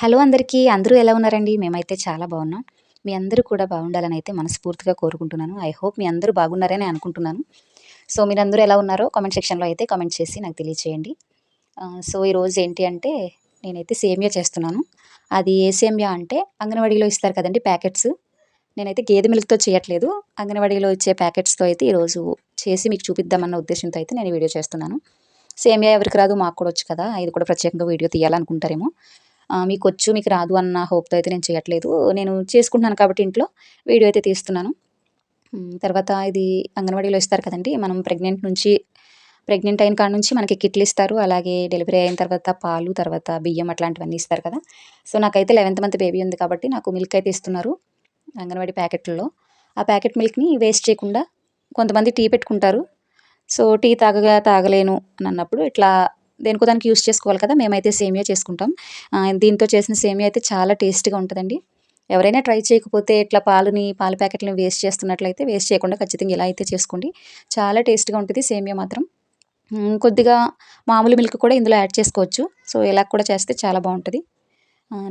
Hello అందరికీ అందరూ ఎలా ఉన్నారండి? మేమైతే చాలా బాగున్నాం. మీ అందరూ కూడా బాగుండాలని అయితే మనస్ఫూర్తిగా కోరుకుంటున్నాను. ఐ హోప్ మీ అందరూ బాగున్నారని అనుకుంటున్నాను. సో మీరందరూ ఎలా ఉన్నారో కామెంట్ సెక్షన్లో అయితే కామెంట్ చేసి నాకు తెలియచేయండి. సో ఈరోజు ఏంటి అంటే నేనైతే సేమియా చేస్తున్నాను. అది ఏ సేమియా అంటే అంగన్వాడీలో ఇస్తారు కదండి ప్యాకెట్స్. నేనైతే గేదె మిల్క్తో చేయట్లేదు. అంగన్వాడీలో ఇచ్చే ప్యాకెట్స్తో అయితే ఈరోజు చేసి మీకు చూపిద్దామన్న ఉద్దేశంతో అయితే నేను వీడియో చేస్తున్నాను. సేమియా ఎవరికి రాదు మాకు కూడా వచ్చు కదా. ఇది కూడా ప్రత్యేకంగా వీడియో తీయాలనుకుంటారేమో. మీకు వచ్చు మీకు రాదు అన్న హోప్తో అయితే నేను చేయట్లేదు. నేను చేసుకుంటున్నాను కాబట్టి ఇంట్లో వీడియో అయితే తీస్తున్నాను. తర్వాత ఇది అంగన్వాడీలో ఇస్తారు కదండి. మనం ప్రెగ్నెంట్ నుంచి ప్రెగ్నెంట్ అయిన కాడ నుంచి మనకి కిట్లు ఇస్తారు. అలాగే డెలివరీ అయిన తర్వాత పాలు తర్వాత బియ్యం అట్లాంటివన్నీ ఇస్తారు కదా. సో నాకైతే లెవెన్త్ మంత్ బేబీ ఉంది కాబట్టి నాకు మిల్క్ అయితే ఇస్తున్నారు అంగన్వాడీ ప్యాకెట్లలో. ఆ ప్యాకెట్ మిల్క్ని వేస్ట్ చేయకుండా కొంతమంది టీ పెట్టుకుంటారు. సో టీ తాగగా తాగలేను అని అన్నప్పుడు ఇట్లా దేనికో దానికి యూస్ చేసుకోవాలి కదా మేమైతే సేమియా చేసుకుంటాం. దీంతో చేసిన సేమియా అయితే చాలా టేస్ట్గా ఉంటుందండి. ఎవరైనా ట్రై చేయకపోతే ఇట్లా పాలుని పాల ప్యాకెట్లను వేస్ట్ చేస్తున్నట్లయితే వేస్ట్ చేయకుండా ఖచ్చితంగా ఇలా అయితే చేసుకోండి. చాలా టేస్ట్గా ఉంటుంది సేమియా మాత్రం. కొద్దిగా మామూలు మిల్క్ కూడా ఇందులో యాడ్ చేసుకోవచ్చు. సో ఇలా కూడా చేస్తే చాలా బాగుంటుంది.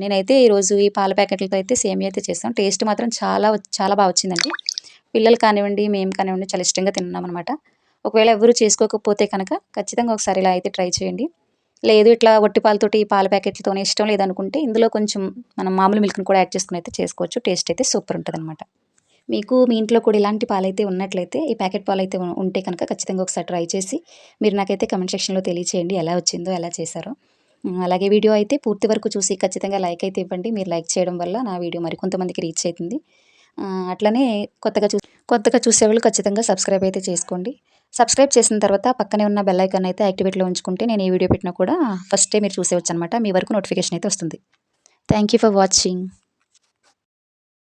నేనైతే ఈరోజు ఈ పాల ప్యాకెట్లతో అయితే సేమియా అయితే చేస్తాం టేస్ట్ మాత్రం చాలా చాలా బాగా వచ్చిందండి. పిల్లలు కానివ్వండి మేము కానివ్వండి చాలా ఇష్టంగా తిన్నాం అనమాట ఒకవేళ ఎవరు చేసుకోకపోతే కనుక ఖచ్చితంగా ఒకసారి ఇలా అయితే ట్రై చేయండి. లేదు ఇట్లా ఒట్టి పాలతోటి పాల ప్యాకెట్లతోనే ఇష్టం లేదనుకుంటే ఇందులో కొంచెం మనం మామూలు మిల్క్ని కూడా యాడ్ చేసుకుని అయితే చేసుకోవచ్చు. టేస్ట్ అయితే సూపర్ ఉంటుంది అనమాట మీకు మీ ఇంట్లో కూడా ఇలాంటి పాలైతే ఉన్నట్లయితే ఈ ప్యాకెట్ పాలు అయితే ఉంటే కనుక ఖచ్చితంగా ఒకసారి ట్రై చేసి మీరు నాకైతే కమెంట్ సెక్షన్లో తెలియచేయండి ఎలా వచ్చిందో ఎలా చేశారో. అలాగే వీడియో అయితే పూర్తి వరకు చూసి ఖచ్చితంగా లైక్ అయితే ఇవ్వండి. మీరు లైక్ చేయడం వల్ల నా వీడియో మరికొంతమందికి రీచ్ అవుతుంది. అట్లనే కొత్తగా చూ కొత్తగా చూసేవాళ్ళు ఖచ్చితంగా సబ్స్క్రైబ్ అయితే చేసుకోండి. సబ్స్క్రైబ్ చేసిన తర్వాత పక్కనే ఉన్న బెల్ ఐకాన్ అయితే యాక్టివేట్లో ఉంచుకుంటే నేను ఏ వీడియో పెట్టినా కూడా ఫస్టే మీరు చూసేవచ్చు అనమాట మీ వరకు నోటిఫికేషన్ అయితే వస్తుంది. Thank you for watching.